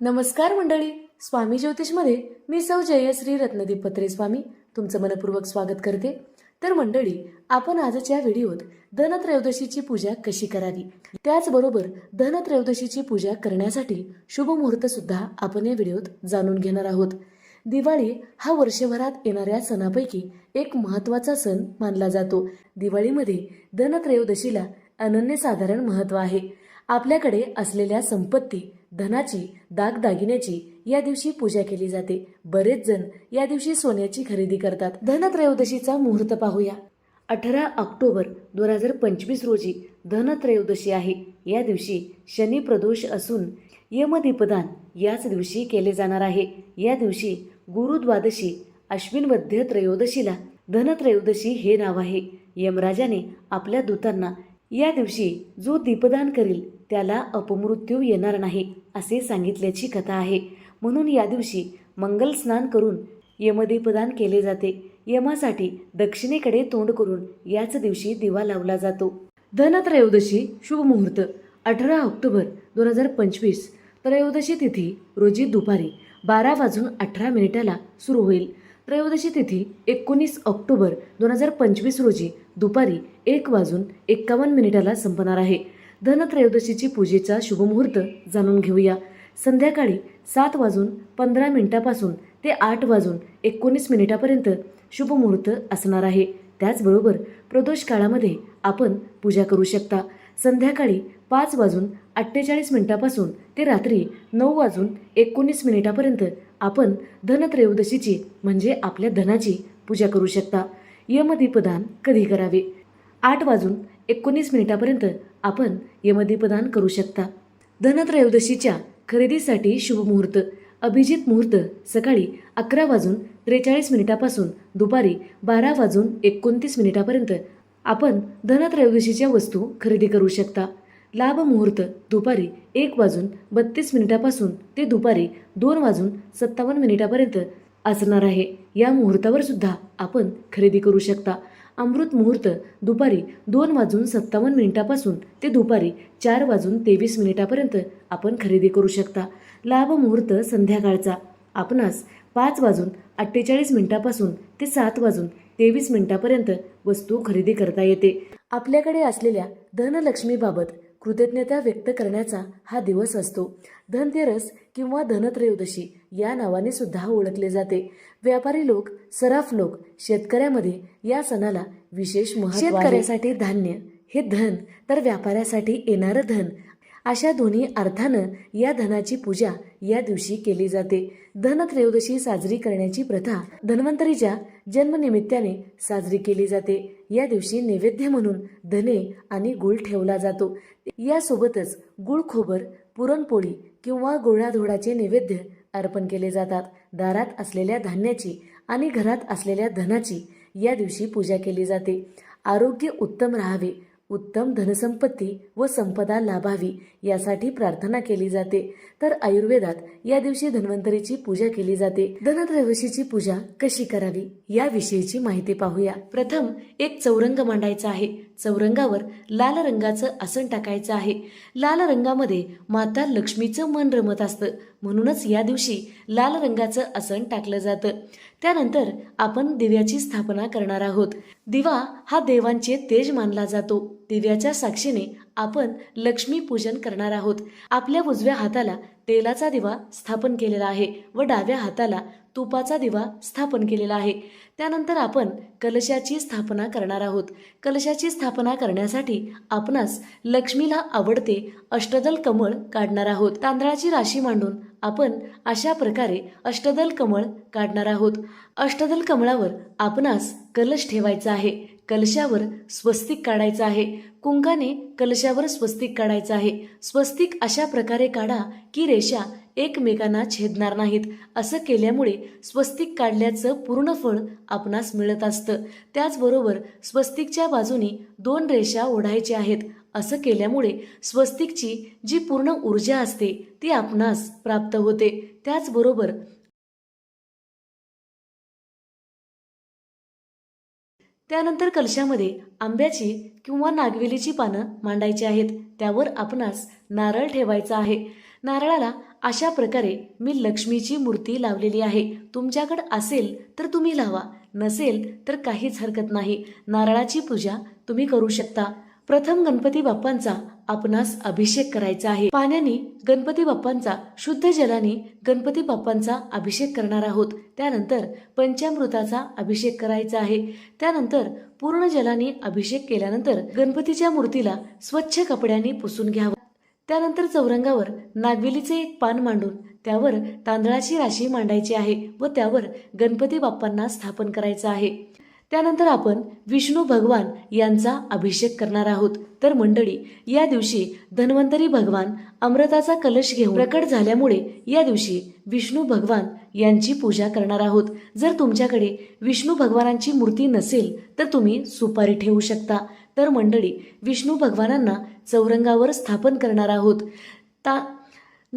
नमस्कार मंडळी स्वामी ज्योतिषमध्ये मी सौ जयश्री रत्नदीप पत्रे स्वामी तुमचं मनपूर्वक स्वागत करते. तर मंडळी आपण आजच्या व्हिडिओत धनत्रयोदशीची पूजा कशी करावी? त्याचबरोबर धनत्रयोदशीची पूजा करण्यासाठी शुभ मुहूर्त सुद्धा आपण या व्हिडिओत जाणून घेणार आहोत. दिवाळी हा वर्षभरात येणाऱ्या सणापैकी एक महत्त्वाचा सण मानला जातो. दिवाळीमध्ये धनत्रयोदशीला अनन्यसाधारण महत्त्व आहे. आपल्याकडे असलेल्या संपत्ती धनाची दागदागिन्याची या दिवशी पूजा केली जाते. बरेच जण या दिवशी सोन्याची खरेदी करतात. धनत्रयोदशीचा मुहूर्त पाहूया. अठरा ऑक्टोबर दोन हजार पंचवीस रोजी धनत्रयोदशी आहे. या दिवशी शनी प्रदोष असून यमदीपदान याच दिवशी केले जाणार आहे. या दिवशी गुरुद्वादशी अश्विन मध्य त्रयोदशीला धनत्रयोदशी हे नाव आहे. यमराजाने आपल्या दूतांना या दिवशी जो दीपदान करील त्याला अपमृत्यू येणार नाही. असे सांगितल्याची कथा आहे. म्हणून या दिवशी मंगल स्नान करून यमदीपदान केले जाते. यमासाठी दक्षिणेकडे तोंड करून याच दिवशी दिवा लावला जातो. धनत्रयोदशी शुभ मुहूर्त अठरा ऑक्टोबर दोन हजार पंचवीस त्रयोदशी तिथी रोजी दुपारी बारा वाजून अठरा मिनिटाला सुरू होईल. त्रयोदशी तिथी एकोणीस ऑक्टोबर दोन हजार पंचवीस रोजी दुपारी एक वाजून एक्कावन्न मिनिटाला संपणार आहे. धनत्रयोदशीची पूजेचा शुभमुहूर्त जाणून घेऊया. संध्याकाळी सात वाजून पंधरा मिनिटापासून ते आठ वाजून एकोणीस मिनिटापर्यंत शुभमुहूर्त असणार आहे. त्याचबरोबर प्रदोष काळामध्ये आपण पूजा करू शकता. संध्याकाळी पाच वाजून अठ्ठेचाळीस मिनिटापासून ते रात्री नऊ वाजून एकोणीस मिनिटापर्यंत आपण धनत्रयोदशीची म्हणजे आपल्या धनाची पूजा करू शकता. यमदीपदान कधी करावे? आठ वाजून एकोणीस मिनिटापर्यंत आपण यमदीपदान करू शकता. धनत्रयोदशीच्या खरेदीसाठी शुभ मुहूर्त. अभिजित मुहूर्त सकाळी अकरा वाजून त्रेचाळीस मिनिटापासून दुपारी बारा वाजून एकोणतीस मिनिटापर्यंत आपण धनत्रयोदशीच्या वस्तू खरेदी करू शकता. लाभ मुहूर्त दुपारी एक वाजून बत्तीस मिनिटापासून ते दुपारी दोन वाजून सत्तावन्न मिनिटापर्यंत असणार आहे. या मुहूर्तावर सुद्धा आपण खरेदी करू शकता. अमृत मुहूर्त दुपारी दोन वाजून सत्तावन्न मिनिटापासून ते दुपारी चार वाजून तेवीस मिनिटापर्यंत आपण खरेदी करू शकता. लाभ मुहूर्त संध्याकाळचा. आपणास पाच वाजून अठ्ठेचाळीस मिनिटापासून ते सात वाजून तेवीस मिनिटापर्यंत वस्तू खरेदी करता येते. आपल्याकडे असलेल्या धनलक्ष्मीबाबत कृतज्ञता व्यक्त करण्याचा हा दिवस असतो. धनतेरस किंवा धनत्रयोदशी या नावाने सुद्धा ओळखले जाते. व्यापारी लोक सराफ लोक शेतकऱ्यामध्ये या सणाला विशेष महत्त्व शेतकऱ्यासाठी धान्य हे धन तर व्यापाऱ्यासाठी येणारं धन अशा दोन्ही अर्थानं या धनाची पूजा या दिवशी केली जाते. धनत्रयोदशी साजरी करण्याची प्रथा धन्वंतरीच्या जन्मनिमित्ताने साजरी केली जाते. या दिवशी नैवेद्य म्हणून धने आणि गुळ ठेवला जातो. यासोबतच गुळ खोबर पुरणपोळी किंवा गोळाधोडाचे नैवेद्य अर्पण केले जातात. दारात असलेल्या धान्याची आणि घरात असलेल्या धनाची या दिवशी पूजा केली जाते. आरोग्य उत्तम राहावे उत्तम धनसंपत्ती व संपदा लाभावी यासाठी प्रार्थना केली जाते. तर आयुर्वेदात या दिवशी धन्वंतरीची पूजा केली जाते. धनत्रयोदशीची पूजा कशी करावी याविषयीची माहिती पाहूया. प्रथम एक चौरंग मांडायचा आहे. चौरंगावर लाल रंगाचं आसन टाकायचं आहे. लाल रंगामध्ये माता लक्ष्मीचं मन रमत असतं. म्हणूनच या दिवशी लाल रंगाचं आसन टाकलं जातं. त्यानंतर आपण दिव्याची स्थापना करणार आहोत. दिवा हा देवांचे तेज मानला जातो. दिव्याच्या साक्षीने आपण लक्ष्मी पूजन करणार आहोत. आपल्या उजव्या हाताला तेलाचा दिवा स्थापन केलेला आहे व डाव्या हाताला तुपाचा दिवा स्थापन केलेला आहे. त्यानंतर आपण कलशाची स्थापना करणार आहोत. कलशाची स्थापना करण्यासाठी आपणास लक्ष्मीला आवडते अष्टदल कमळ काढणार आहोत. तांदळाची राशी मांडून आपण अशा प्रकारे अष्टदल कमळ काढणार आहोत. अष्टदल कमळावर आपणास कलश ठेवायचा आहे. कलशावर स्वस्तिक काढायचं आहे. कुंकाने कलशावर स्वस्तिक काढायचं आहे. स्वस्तिक अशा प्रकारे काढा की रेषा एकमेकांना छेदणार नाहीत. असं केल्यामुळे स्वस्तिक काढल्याचं पूर्ण फळ आपणास मिळत असतं. त्याचबरोबर स्वस्तिकच्या बाजूनी दोन रेषा ओढायच्या आहेत. असं केल्यामुळे स्वस्तिकची जी पूर्ण ऊर्जा असते ती आपणास प्राप्त होते. त्याचबरोबर त्यानंतर कलशामध्ये आंब्याची किंवा नागवेलीची पानं मांडायची आहेत. त्यावर आपणास नारळ ठेवायचा आहे. नारळाला अशा प्रकारे मी लक्ष्मीची मूर्ती लावलेली आहे. तुमच्याकडे असेल तर तुम्ही लावा. नसेल तर काहीच हरकत नाही. नारळाची पूजा तुम्ही करू शकता. प्रथम गणपती बाप्पांचा आपणास अभिषेक करायचा आहे. पाण्याने गणपती बाप्पांचा शुद्ध जलाने गणपती बाप्पांचा अभिषेक करणार आहोत. त्यानंतर पंचामृताचा अभिषेक करायचा आहे. त्यानंतर पूर्ण जलाने अभिषेक केल्यानंतर गणपतीच्या मूर्तीला स्वच्छ कपड्यांनी पुसून घ्यावं. त्यानंतर चौरंगावर नागवेलीचे एक पान मांडून त्यावर तांदळाची राशी मांडायची आहे व त्यावर गणपती बाप्पांना स्थापन करायचं आहे. त्यानंतर आपण विष्णू भगवान यांचा अभिषेक करणार आहोत. तर मंडळी या दिवशी धन्वंतरी भगवान अमृताचा कलश घेऊन प्रकट झाल्यामुळे या दिवशी विष्णू भगवान यांची पूजा करणार आहोत. जर तुमच्याकडे विष्णू भगवानांची मूर्ती नसेल तर तुम्ही सुपारी ठेवू शकता. तर मंडळी विष्णू भगवानांना चौरंगावर स्थापन करणार आहोत. ता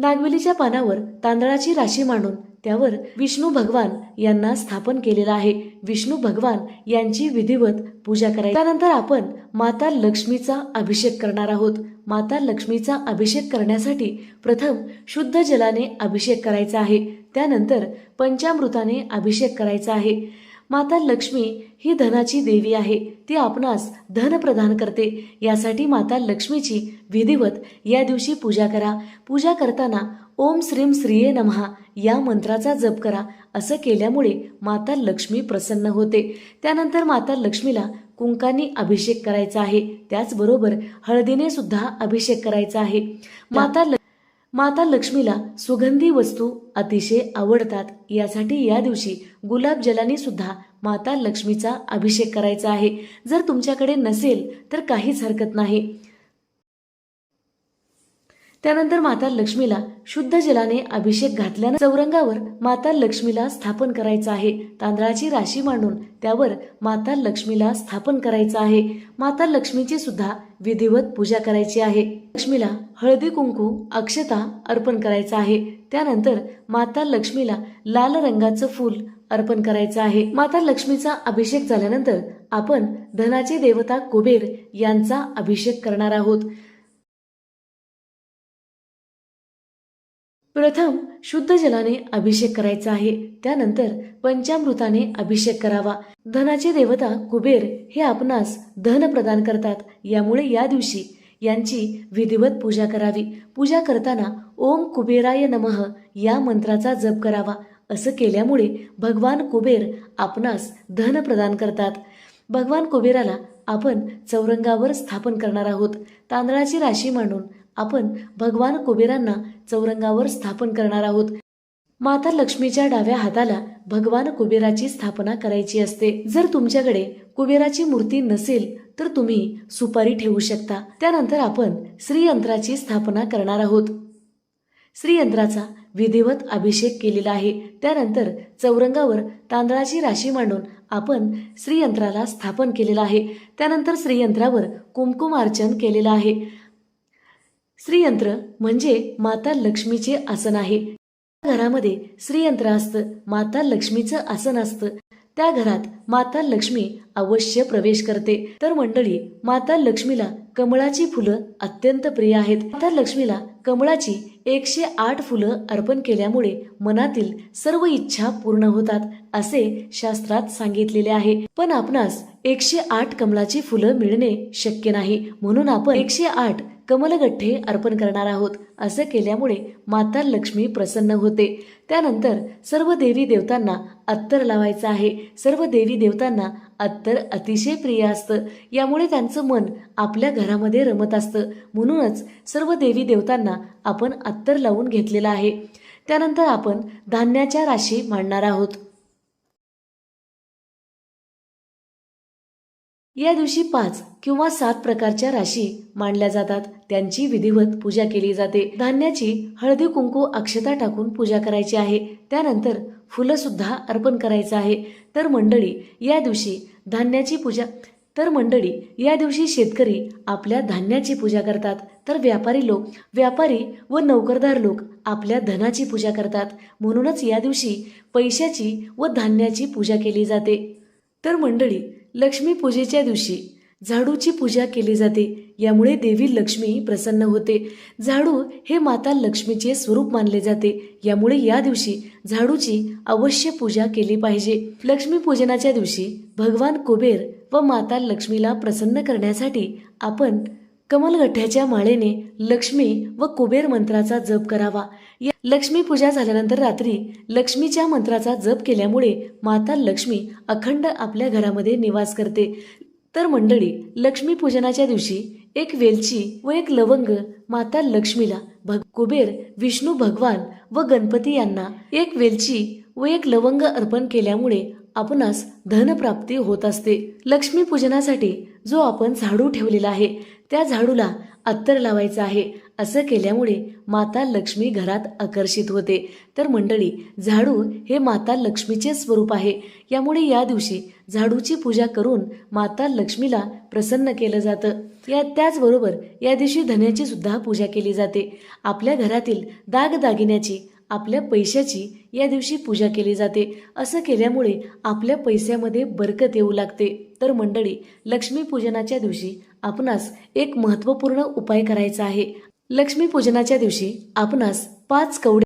नागवेलीच्या पानावर तांदळाची राशी मांडून त्यावर विष्णू भगवान यांना स्थापन केलेलं आहे. विष्णू भगवान यांची विधिवत पूजा करायची. त्यानंतर आपण माता लक्ष्मीचा अभिषेक करणार आहोत. माता लक्ष्मीचा अभिषेक करण्यासाठी प्रथम शुद्ध जलाने अभिषेक करायचा आहे. त्यानंतर पंचामृताने अभिषेक करायचा आहे. माता लक्ष्मी ही धनाची देवी आहे. ती आपणास धन प्रदान करते. यासाठी माता लक्ष्मीची विधिवत या दिवशी पूजा करा. पूजा करताना ओम श्रीम श्रीये नमहा या मंत्राचा जप करा. असं केल्यामुळे माता लक्ष्मी प्रसन्न होते. त्यानंतर माता लक्ष्मीला कुंकानी अभिषेक करायचा आहे. त्याचबरोबर हळदीने सुद्धा अभिषेक करायचा आहे. माता माता लक्ष्मीला सुगंधी वस्तू अतिशय आवडतात. यासाठी या दिवशी गुलाब जलाने सुद्धा माता लक्ष्मीचा अभिषेक करायचा आहे. जर तुमच्याकडे नसेल तर काहीच हरकत नाही. त्यानंतर माता लक्ष्मीला शुद्ध जलाने अभिषेक घातल्यानं चौरंगावर माता लक्ष्मीला स्थापन करायचं आहे. तांदळाची राशी मांडून त्यावर माता लक्ष्मीला स्थापन करायचं आहे. माता लक्ष्मीची सुद्धा विधिवत पूजा करायची आहे. लक्ष्मीला हळदी कुंकू अक्षता अर्पण करायचं आहे. त्यानंतर माता लक्ष्मीला लाल रंगाचं फूल अर्पण करायचं आहे. माता लक्ष्मीचा अभिषेक झाल्यानंतर आपण धनाचे देवता कुबेर यांचा अभिषेक करणार आहोत. प्रथम शुद्ध जलाने अभिषेक करायचा आहे. त्यानंतर पंचामृताने अभिषेक करावा. धनाचे देवता कुबेर हे आपणास धन प्रदान करतात. यामुळे या दिवशी यांची विधिवत पूजा करावी. पूजा करताना ओम कुबेराय नमः या मंत्राचा जप करावा. असं केल्यामुळे भगवान कुबेर आपणास धन प्रदान करतात. भगवान कुबेराला आपण चौरंगावर स्थापन करणार आहोत. तांदळाची राशी मांडून आपण भगवान कुबेरांना चौरंगावर स्थापन करणार आहोत. माता लक्ष्मीच्या डाव्या हाताला भगवान कुबेराची स्थापना करायची असते. जर तुमच्याकडे कुबेराची मूर्ती नसेल तर तुम्ही सुपारी ठेवू शकता. त्यानंतर आपण श्रीयंत्राची स्थापना करणार आहोत. श्रीयंत्राचा विधिवत अभिषेक केलेला आहे. त्यानंतर चौरंगावर तांदळाची राशी मांडून आपण श्रीयंत्राला स्थापन केलेलं आहे. त्यानंतर श्रीयंत्रावर कुमकुम अर्चन केलेलं आहे. श्रीयंत्र म्हणजे माता लक्ष्मीचे आसन आहे. घरामध्ये श्रीयंत्र असतं माता लक्ष्मीचं आसन असतं. त्या घरात माता लक्ष्मी अवश्य प्रवेश करते. तर मंडळी माता लक्ष्मीला कमळाची फुलं अत्यंत प्रिय आहेत. माता लक्ष्मीला कमळाची एकशे आठ फुलं अर्पण केल्यामुळे मनातील सर्व इच्छा पूर्ण होतात असे शास्त्रात सांगितलेले आहे. पण आपणास एकशे आठ कमळाची फुलं मिळणे शक्य नाही. म्हणून आपण एकशे आठ कमलगठ्ठे अर्पण करणार आहोत. असं केल्यामुळे माता लक्ष्मी प्रसन्न होते. त्यानंतर सर्व देवी देवतांना अत्तर लावायचं आहे. सर्व देवी देवतांना अत्तर अतिशय प्रिय असतं. यामुळे त्यांचं मन आपल्या घरामध्ये रमत असतं. म्हणूनच सर्व देवी देवतांना आपण अत्तर लावून घेतलेलं आहे. त्यानंतर आपण धान्याच्या राशी मांडणार आहोत. या दिवशी पाच किंवा सात प्रकारच्या राशी मांडल्या जातात. त्यांची विधिवत पूजा केली जाते. धान्याची हळदी कुंकू अक्षता टाकून पूजा करायची आहे. त्यानंतर फुलं सुद्धा अर्पण करायचं आहे. तर मंडळी या दिवशी धान्याची पूजा तर मंडळी या दिवशी शेतकरी आपल्या धान्याची पूजा करतात. तर व्यापारी लोक व्यापारी व नोकरदार लोक आपल्या धनाची पूजा करतात. म्हणूनच या दिवशी पैशाची व धान्याची पूजा केली जाते. तर मंडळी लक्ष्मीपूजेच्या दिवशी झाडूची पूजा केली जाते. यामुळे देवी लक्ष्मी प्रसन्न होते. झाडू हे माता लक्ष्मीचे स्वरूप मानले जाते. यामुळे या दिवशी झाडूची अवश्य पूजा केली पाहिजे. लक्ष्मीपूजनाच्या दिवशी भगवान कुबेर व माता लक्ष्मीला प्रसन्न करण्यासाठी आपण कमलगठ्ठ्याच्या माळेने लक्ष्मी व कुबेर मंत्राचा जप करावा. या लक्ष्मी पूजा झाल्यानंतर रात्री लक्ष्मीच्या मंत्राचा जप केल्यामुळे माता लक्ष्मी अखंड आपल्या घरामध्ये निवास करते. तर मंडळी लक्ष्मी पूजनाच्या दिवशी एक वेलची व एक लवंग माता लक्ष्मीला भग कुबेर विष्णू भगवान व गणपती यांना एक वेलची व एक लवंग अर्पण केल्यामुळे आपणास धनप्राप्ती होत असते. लक्ष्मी पूजनासाठी जो आपण झाडू ठेवलेला आहे त्या झाडूला अत्तर लावायचं आहे असं केल्यामुळे माता लक्ष्मी घरात आकर्षित होते. तर मंडळी झाडू हे माता लक्ष्मीचे स्वरूप आहे. यामुळे या दिवशी झाडूची पूजा करून माता लक्ष्मीला प्रसन्न केलं जातं. या त्याचबरोबर या दिवशी धन्याची सुद्धा पूजा केली जाते. आपल्या घरातील दागदागिन्याची आपल्या पैशाची या दिवशी पूजा केली जाते. असं केल्यामुळे आपल्या पैशामध्ये बरकत येऊ लागते. तर मंडळी लक्ष्मीपूजनाच्या दिवशी आपणास एक महत्त्वपूर्ण उपाय करायचा आहे. लक्ष्मीपूजनाच्या दिवशी आपणास पाच कवडे